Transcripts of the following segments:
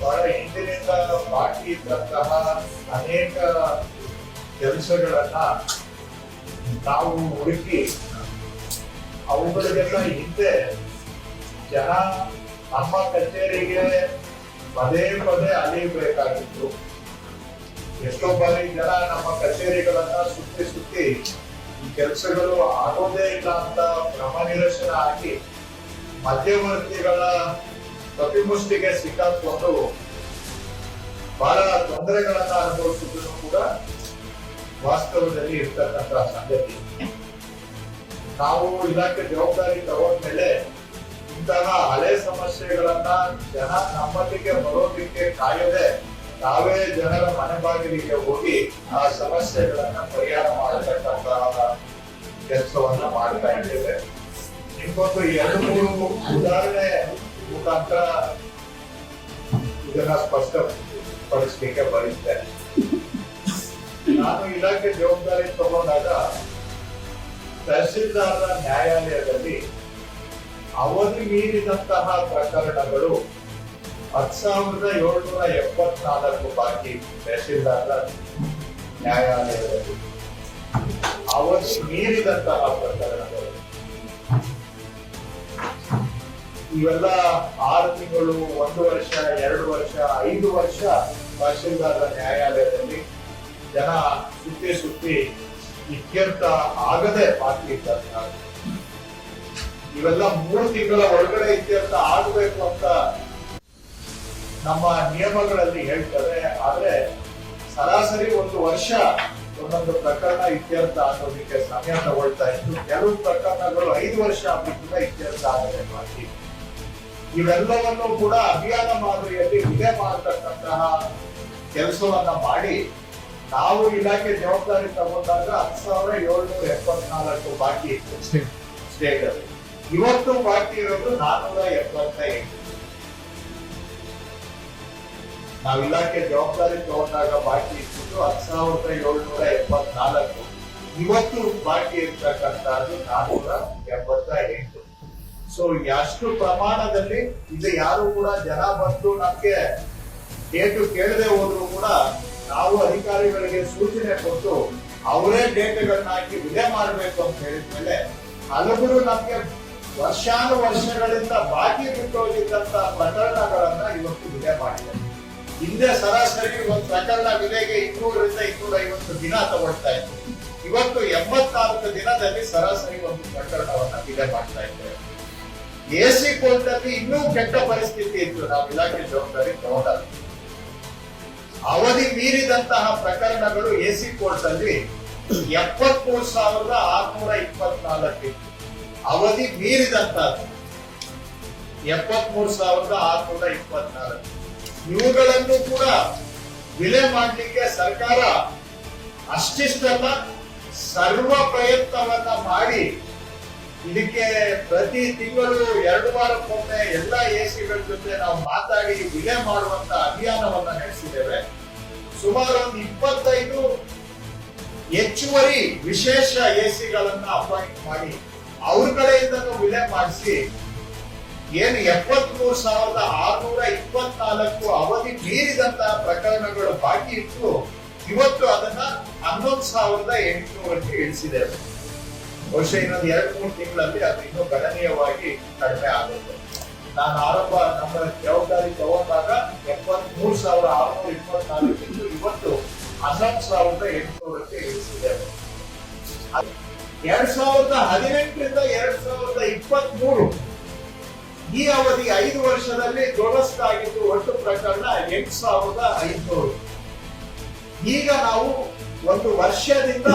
ಬಹಳ ಹಿಂದಿನಿಂದ ಬಾಕಿ ಇದ್ದಂತಹ ಅನೇಕ ಕೆಲಸಗಳನ್ನ ನಾವು ಹುಡುಕಿ ಅವುಗಳಿಗೆಲ್ಲ ಹಿಂದೆ ಜನ ನಮ್ಮ ಕಚೇರಿಗೆ ಪದೇ ಪದೇ ಅಲಿಯಬೇಕಾಗಿತ್ತು ಎಷ್ಟೋ ಬಾರಿ ಜನ ನಮ್ಮ ಕಚೇರಿಗಳನ್ನ ಸುತ್ತಿ ಸುತ್ತಿ ಈ ಕೆಲಸಗಳು ಆಗೋದೇ ಇಲ್ಲ ಅಂತ ಭ್ರಮ ನಿರಸನ ಆಗಿ ಮಧ್ಯವರ್ತಿಗಳ ಕಪಿಮುಷ್ಟಿಗೆ ಸಿಕ್ಕಾಕೊಂಡು ಬಹಳ ತೊಂದರೆಗಳನ್ನ ಅನುಭವಿಸಿದ್ರು ಕೂಡ ವಾಸ್ತವದಲ್ಲಿ ಇರ್ತಕ್ಕಂತಹ ಸಂಗತಿ. ನಾವು ಇಲಾಖೆ ಜವಾಬ್ದಾರಿ ತಗೊಂಡ್ಮೇಲೆ ಇಂತಹ ಹಳೆ ಸಮಸ್ಯೆಗಳನ್ನ ಜನ ನಮ್ಮಲ್ಲಿಗೆ ಬರೋದಕ್ಕೆ ಕಾಯದೆ ತಾವೇ ಜನರ ಮನೆ ಬಾಗಿಲಿಗೆ ಹೋಗಿ ಆ ಸಮಸ್ಯೆಗಳನ್ನ ಪರಿಹಾರ ಮಾಡತಕ್ಕಂತಹ ಕೆಲಸವನ್ನ ಮಾಡ್ತಾ ಇದ್ದೇವೆ. ನಿಮ್ಗೊಂದು ಎರಡು ಉದಾಹರಣೆ ಮುಖಾಂತರ ಇದನ್ನ ಸ್ಪಷ್ಟಪಡಿಸ್ಲಿಕ್ಕೆ ಬಯಸ್ತೇನೆ ನಾನು ಇಲಾಖೆ ಜವಾಬ್ದಾರಿ ತಗೊಂಡಾಗ ತಹಸೀಲ್ದಾರರ ನ್ಯಾಯಾಲಯದಲ್ಲಿ ಅವಧಿ ಮೀರಿದಂತಹ ಪ್ರಕರಣಗಳು ಹತ್ತು ಸಾವಿರದ ಏಳ್ನೂರ ಎಪ್ಪತ್ನಾಲ್ಕು ಬಾಕಿ ತಹಸೀಲ್ದಾರರ ನ್ಯಾಯಾಲಯದಲ್ಲಿ. ಅವಧಿ ಮೀರಿದಂತಹ ಪ್ರಕರಣಗಳು. ಇವೆಲ್ಲ ಆರು ತಿಂಗಳು, ಒಂದು ವರ್ಷ, ಎರಡು ವರ್ಷ, ಐದು ವರ್ಷ ತಹಶೀಲ್ದಾರರ ನ್ಯಾಯಾಲಯದಲ್ಲಿ ಜನ ಸುತ್ತಿ ಸುತ್ತಿ ಇತ್ಯರ್ಥ ಆಗದೆ ಬಾಕಿ ಇದ್ದಂತಹ ಇವೆಲ್ಲ ಮೂರು ತಿಂಗಳ ಒಳಗಡೆ ಇತ್ಯರ್ಥ ಆಗಬೇಕು ಅಂತ ನಮ್ಮ ನಿಯಮಗಳಲ್ಲಿ ಹೇಳ್ತಾರೆ ಆದ್ರೆ ಸರಾಸರಿ ಒಂದು ವರ್ಷ ಒಂದೊಂದು ಪ್ರಕರಣ ಇತ್ಯರ್ಥ ಆಗೋದಕ್ಕೆ ಸಮಯ ತಗೊಳ್ತಾ ಇತ್ತು. ಕೆಲವು ಪ್ರಕರಣಗಳು ಐದು ವರ್ಷ ಆಗಿದ್ದ ಇತ್ಯರ್ಥ ಆಗದೆ ಬಾಕಿ ಇವೆಲ್ಲವನ್ನು ಕೂಡ ಅಭಿಯಾನ ಮಾದರಿಯಲ್ಲಿ ಇದೇ ಮಾಡತಕ್ಕಂತಹ ಕೆಲಸವನ್ನ ಮಾಡಿ ನಾವು ಇಲಾಖೆ ಜವಾಬ್ದಾರಿ ತಗೊಂಡಾಗ ಹತ್ತು ಸಾವಿರ ಏಳ್ನೂರ ಎಪ್ಪತ್ನಾಲ್ಕು ಬಾಕಿ ಇತ್ತು. ಸ್ಟೇಟ್ ಅಲ್ಲಿ ಇವತ್ತು ಬಾಕಿ ಇರೋದು ನಾನ್ನೂರ ಎಪ್ಪತ್ತ ಎಂಟು ನಾವು ಇಲಾಖೆ ಜವಾಬ್ದಾರಿ ತಗೊಂಡಾಗ ಬಾಕಿ ಇತ್ತು ಹತ್ತು ಸಾವಿರದ ಏಳ್ನೂರ ಎಪ್ಪತ್ನಾಲ್ಕು. ಇವತ್ತು ಬಾಕಿ ಇರ್ತಕ್ಕಂಥದ್ದು ನಾನ್ನೂರ ಎಂಬತ್ತ ಎಂಟು ಸೊ ಎಷ್ಟು ಪ್ರಮಾಣದಲ್ಲಿ ಇದು ಯಾರು ಕೂಡ ಜನ ಬಂದು ನಮಗೆ ಡೇಟು ಕೇಳದೆ ಹೋದ್ರು ಕೂಡ ನಾವು ಅಧಿಕಾರಿಗಳಿಗೆ ಸೂಚನೆ ಕೊಟ್ಟು ಅವರೇ ಡೇಟುಗಳನ್ನ ಹಾಕಿ ವಿಲೆ ಮಾಡಬೇಕು ಅಂತ ಹೇಳಿದ್ಮೇಲೆ ಹಲವರು ನಮಗೆ ವರ್ಷಾನು ವರ್ಷಗಳಿಂದ ಬಾಕಿ ಬಿಟ್ಟೋಗಿದ್ದಂತ ಪ್ರಕರಣಗಳನ್ನ ಇವತ್ತು ವಿಲೆ ಮಾಡಿದೆ ಹಿಂದೆ ಸರಾಸರಿ ಒಂದು ಪ್ರಕರಣ ವಿಲೆಗೆ ಇನ್ನೂರರಿಂದ ಇನ್ನೂರ ಐವತ್ತು ದಿನ ತಗೊಳ್ತಾ ಇತ್ತು. ಇವತ್ತು ಎಂಬತ್ನಾಲ್ಕು ದಿನದಲ್ಲಿ ಸರಾಸರಿ ಒಂದು ಪ್ರಕರಣವನ್ನ ವಿಲೆ ಮಾಡ್ತಾ ಇದ್ದೇವೆ ಎಸಿ ಕೋರ್ಟ್ ಅಲ್ಲಿ ಇನ್ನೂ ಕೆಟ್ಟ ಪರಿಸ್ಥಿತಿ ಇತ್ತು. ನಾವು ಇಲಾಖೆ ಜವಾಬ್ದಾರಿ ತಗೊಂಡಾಗ. ಅವಧಿ ಮೀರಿದಂತಹ ಪ್ರಕರಣಗಳು ಎಸಿ ಕೋರ್ಟ್ ಅಲ್ಲಿ ಎಪ್ಪತ್ಮೂರು ಸಾವಿರದ ಆರ್ನೂರ ಇಪ್ಪತ್ನಾಲ್ಕು ಇತ್ತು. ಅವಧಿ ಮೀರಿದಂತಹದ್ದು ಎಪ್ಪತ್ಮೂರು ಸಾವಿರದ ಆರ್ನೂರ ಇಪ್ಪತ್ನಾಲ್ಕು. ಇವುಗಳನ್ನು ಕೂಡ ವಿಲೆ ಮಾಡಲಿಕ್ಕೆ ಸರ್ಕಾರ ಅಷ್ಟಿಷ್ಟಲ್ಲ, ಸರ್ವ ಪ್ರಯತ್ನವನ್ನ ಮಾಡಿ ಇದಕ್ಕೆ ಪ್ರತಿ ತಿಂಗಳು ಎರಡು ವಾರಕ್ಕೊಮ್ಮೆ ಎಲ್ಲ ಎಸಿಗಳ ಜೊತೆ ನಾವು ಮಾತಾಡಿ ವಿಲೆ ಮಾಡುವಂತ ಅಭಿಯಾನವನ್ನ ನಡೆಸಿದ್ದೇವೆ. ಸುಮಾರು ಒಂದು ಇಪ್ಪತ್ತೈದು ಹೆಚ್ಚುವರಿ ವಿಶೇಷ ಎಸಿಗಳನ್ನ ಅಪಾಯಿಂಟ್ ಮಾಡಿ ಅವ್ರ ಕಡೆಯಿಂದನೂ ವಿಲೆ ಮಾಡಿಸಿ ಏನು ಎಪ್ಪತ್ಮೂರು ಸಾವಿರದ ಆರ್ನೂರ ಇಪ್ಪತ್ನಾಲ್ಕು ಅವಧಿ ಮೀರಿದಂತಹ ಪ್ರಕರಣಗಳು ಬಾಕಿ ಇತ್ತು ಇವತ್ತು ಅದನ್ನ ಹನ್ನೊಂದು ಸಾವಿರದ ಎಂಟುನೂರಕ್ಕೆ ಇಳಿಸಿದ್ದೇವೆ. ಬಹುಶಃ ಇನ್ನೊಂದು ಎರಡು ಮೂರು ತಿಂಗಳಲ್ಲಿ ಅದು ಇನ್ನೂ ಗಣನೀಯವಾಗಿ ಕಡಿಮೆ ಆಗುತ್ತೆ. ನಾನು ಆರಂಭ ನಮ್ಮ ಜವಾಬ್ದಾರಿ ತಗೊಂಡಾಗ ಎಪ್ಪತ್ತ್ ಮೂರು ಸಾವಿರ ಆರ್ನೂರ ಇಪ್ಪತ್ನಾಲ್ಕು ಇತ್ತು ಇವತ್ತು ಹನ್ನೊಂದು ಸಾವಿರದ ಎಂಟುನೂರಕ್ಕೆ ಇಳಿಸಿದೆ. ಎರಡ್ ಸಾವಿರದ ಹದಿನೆಂಟರಿಂದ ಎರಡ್ ಸಾವಿರದ ಇಪ್ಪತ್ತ್ ಮೂರು ಈ ಅವಧಿ ಐದು ವರ್ಷದಲ್ಲಿ ದುರಸ್ತಾಗಿದ್ದು ಒಟ್ಟು ಪ್ರಕರಣ ಎಂಟು ಸಾವಿರದ ಐದುನೂರು. ಈಗ ನಾವು ಒಂದು ವರ್ಷದಿಂದ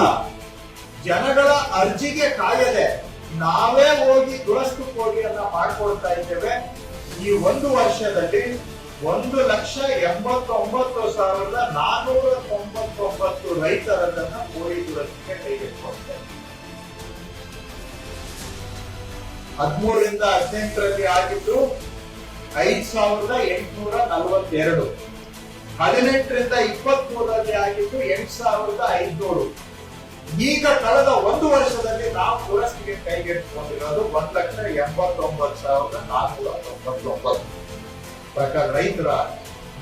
ಜನಗಳ ಅರ್ಜಿಗೆ ಕಾಯದೆ ನಾವೇ ಹೋಗಿ ದುರಸ್ತು ಕೋರಿಯನ್ನ ಮಾಡ್ಕೊಳ್ತಾ ಇದ್ದೇವೆ. ಈ ಒಂದು ವರ್ಷದಲ್ಲಿ ಒಂದು ಲಕ್ಷ ಎಂಬತ್ತೊಂಬತ್ತು ಸಾವಿರದ ನಾನೂರ ತೊಂಬತ್ತೊಂಬತ್ತು ರೈತರನ್ನ ಕೋಳಿ ದುರಸ್ತಿಗೆ ಕೈಗೆತ್ತಿಕೊಳ್ತೇವೆ ಹದಿಮೂರರಿಂದ ಹದಿನೆಂಟರಲ್ಲಿ ಆಗಿದ್ದು ಐದ್ ಸಾವಿರದ ಎಂಟುನೂರ ನಲವತ್ತೆರಡು. ಹದಿನೆಂಟರಿಂದ ಇಪ್ಪತ್ತ್ ಮೂರರಲ್ಲಿ ಆಗಿದ್ದು ಎಂಟು ಸಾವಿರದ ಐದುನೂರು. ಈಗ ಕಳೆದ ಒಂದು ವರ್ಷದಲ್ಲಿ ನಾವು ದುರಸ್ತಿಗೆ ಕೈಗೆತ್ತಿಕೊಂಡಿರೋದು ಒಂದ್ ಲಕ್ಷ ಎಂಬತ್ತೊಂಬತ್ತು ಸಾವಿರದ ನಾಲ್ಕು ತೊಂಬತ್ತೊಂಬತ್ತು. ಪ್ರಕಾರ ರೈತರ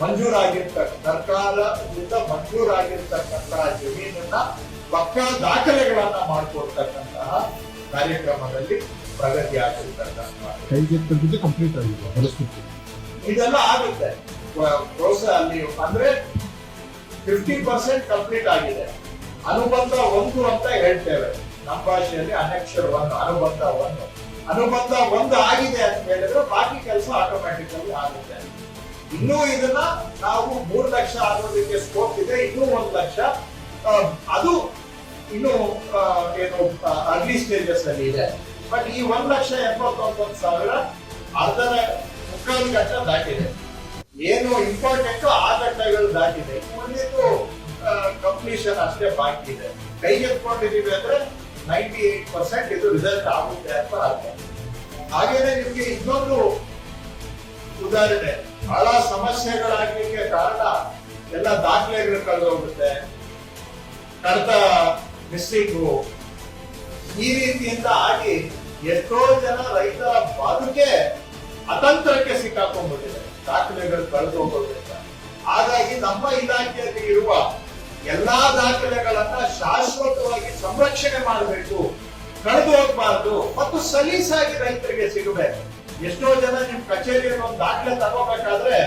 ಮಂಜೂರಾಗಿರ್ತಕ್ಕ ಸರ್ಕಾರದಿಂದ ಮಂಜೂರಾಗಿರ್ತಕ್ಕಂತಹ ಜಮೀನನ್ನ ಪಕ್ಕಾ ದಾಖಲೆಗಳನ್ನ ಮಾಡಿಕೊಡ್ತಕ್ಕಂತಹ ಕಾರ್ಯಕ್ರಮದಲ್ಲಿ ಪ್ರಗತಿ ಕೈಗೆತ್ತಿದ್ದು ಕಂಪ್ಲೀಟ್ ಆಗಿದೆ ಪರಿಸ್ಥಿತಿ ಇದೆಲ್ಲ ಆಗುತ್ತೆ. ಪ್ರೋತ್ಸಾಹ ಅಲ್ಲಿ ಅಂದ್ರೆ ಫಿಫ್ಟಿ ಪರ್ಸೆಂಟ್ ಕಂಪ್ಲೀಟ್ ಆಗಿದೆ. ಅನುಬಂಧ ಒಂದು ಅಂತ ಹೇಳ್ತೇವೆ. ನಮ್ಮ ಭಾಷೆಯಲ್ಲಿ ಅನಕ್ಷರ ಒಂದು ಅನುಬಂಧ ಒಂದು. ಅನುಬಂಧ ಒಂದು ಆಗಿದೆ ಅಂತ ಹೇಳಿದ್ರೆ ಬಾಕಿ ಕೆಲಸ ಆಟೋಮ್ಯಾಟಿಕಲಿ ಆಗುತ್ತೆ. ಇನ್ನೂ ಇದನ್ನ ನಾವು ಮೂರು ಲಕ್ಷ ಆಗೋದಕ್ಕೆ ಸ್ಕೋಪ್ ಇದೆ, ಇನ್ನೂ ಒಂದು ಲಕ್ಷ. ಅದು ಇನ್ನು ಏನು ಅರ್ಲಿ ಸ್ಟೇಜಸ್ ಅಲ್ಲಿ ಇದೆ. ಬಟ್ ಈ ಒಂದ್ ಲಕ್ಷ ಎಪ್ಪತ್ತೊಂಬತ್ತು ಸಾವಿರ ಅರ್ಧದ ಮುಕ್ಕಾಲು ಘಟ್ಟ ದಾಟಿದೆ. ಏನು ಇಂಪಾರ್ಟೆಂಟ್ ಆ ಘಟ್ಟಗಳು ದಾಟಿದೆ. ಕಂಪ್ಲೀಷನ್ ಅಷ್ಟೇ ಬಾಕಿ ಇದೆ. ಕೈ ಎತ್ಕೊಂಡಿದೀವಿ ಅಂದ್ರೆ ನೈಂಟಿ ಏಟ್ ಪರ್ಸೆಂಟ್ ಇದು ರಿಸಲ್ಟ್ ಆಗುತ್ತೆ ಅಂತ ಅರ್ಥ. ಹಾಗೇನೆ ನಿಮ್ಗೆ ಇನ್ನೊಂದು ಉದಾಹರಣೆ. ಬಹಳ ಸಮಸ್ಯೆಗಳಾಗ್ಲಿಕ್ಕೆ ಕಾರಣ ಎಲ್ಲ ದಾಖಲೆಗಳು ಕಳೆದೋಗುತ್ತೆ. ಕಡತ ಮಿಸ್ಸಿಂಗು. ಈ ರೀತಿಯಿಂದ ಆಗಿ ಎಷ್ಟೋ ಜನ ರೈತರ ಬದುಕೆ ಅತಂತ್ರಕ್ಕೆ ಸಿಕ್ಕಾಕೊಂಡ್ಬಿಟ್ಟಿದೆ. ದಾಖಲೆಗಳು ಕಳೆದು ಹೋಗೋದ್ರಿಂದ ಹಾಗಾಗಿ ನಮ್ಮ ಇಲಾಖೆಯಲ್ಲಿ ಇರುವ ಎಲ್ಲಾ ದಾಖಲೆಗಳನ್ನ ಶಾಶ್ವತವಾಗಿ ಸಂರಕ್ಷಣೆ ಮಾಡಬೇಕು, ಕಳೆದು ಹೋಗ್ಬಾರ್ದು ಮತ್ತು ಸಲೀಸಾಗಿ ರೈತರಿಗೆ ಸಿಗಬೇಕು. ಎಷ್ಟೋ ಜನ ನಿಮ್ ಕಚೇರಿಯಲ್ಲಿ ಒಂದು ದಾಖಲೆ ತಗೋಬೇಕಾದ್ರೆ,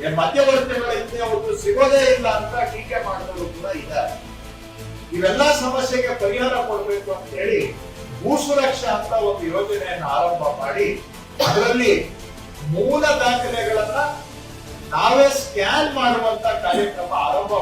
ಏ, ಮಧ್ಯವರ್ತಿಗಳ ಹಿಂದೆ ಅವತ್ತು ಸಿಗೋದೇ ಇಲ್ಲ ಅಂತ ಟೀಕೆ ಮಾಡಿದವರು ಕೂಡ ಇದ್ದಾರೆ. ಇವೆಲ್ಲ ಸಮಸ್ಯೆಗೆ ಪರಿಹಾರ ಕೊಡಬೇಕು ಅಂತ ಹೇಳಿ ಭೂ ಸುರಕ್ಷಾ ಅಂತ ಒಂದು ಯೋಜನೆಯನ್ನು ಆರಂಭ ಮಾಡಿ, ಅದರಲ್ಲಿ ಮೂಲ ದಾಖಲೆಗಳನ್ನ ನಾವೇ ಸ್ಕ್ಯಾನ್ ಮಾಡುವಂತ ಕಾರ್ಯಕ್ರಮ ಆರಂಭ